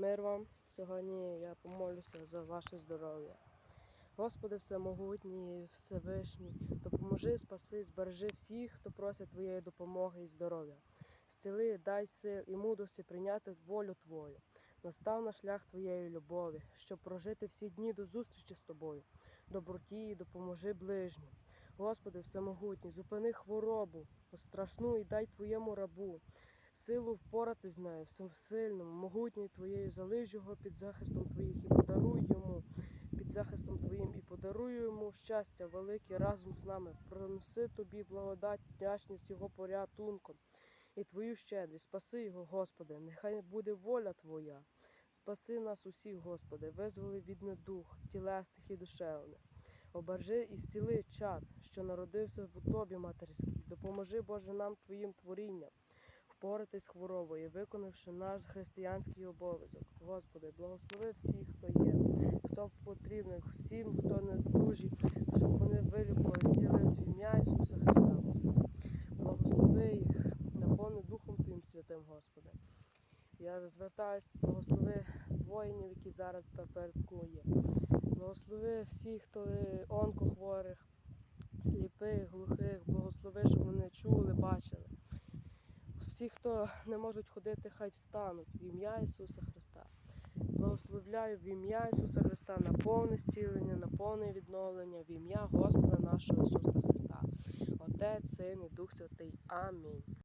Мир вам. Сьогодні я помолюся за ваше здоров'я. Господи, всемогутній, Всевишній, допоможи, спаси, збережи всіх, хто просить Твоєї допомоги і здоров'я. Зціли, дай сил і мудрості прийняти волю Твою. Настав на шлях Твоєї любові, щоб прожити всі дні до зустрічі з Тобою. Доброті і допоможи ближнім. Господи, всемогутній, зупини хворобу, страшну і дай Твоєму рабу силу впоратись з нею, всесильному, могутній Твоєю, залиш його під захистом Твоїх і подаруй йому під захистом Твоїм і подаруй йому щастя велике разом з нами. Проноси тобі благодать, вдячність його порятунком і Твою щедрість. Спаси його, Господи, нехай буде воля Твоя. Спаси нас усіх, Господи, визволи від недух, тілесних і душевних. Обережи і зціли чад, що народився в утробі матерській. Допоможи, Боже, нам Твоїм творінням впоратись з хворобою, виконавши наш християнський обов'язок. Господи, благослови всіх, хто є, хто потрібний, всім, хто не дужий, щоб вони вилікували, в ім'я Ісуса Христа, Благослови їх, наповни Духом Твоїм Святим, Господи. Я звертаюсь, благослови воїнів, які зараз таперку є. Благослови всіх, хто онкохворих, сліпих, глухих, благослови, щоб вони чули, бачили. Всі, хто не можуть ходити, хай встануть в ім'я Ісуса Христа. Благословляю в ім'я Ісуса Христа на повне зцілення, на повне відновлення, в ім'я Господа нашого Ісуса Христа. Отець, Син і Дух Святий. Амінь.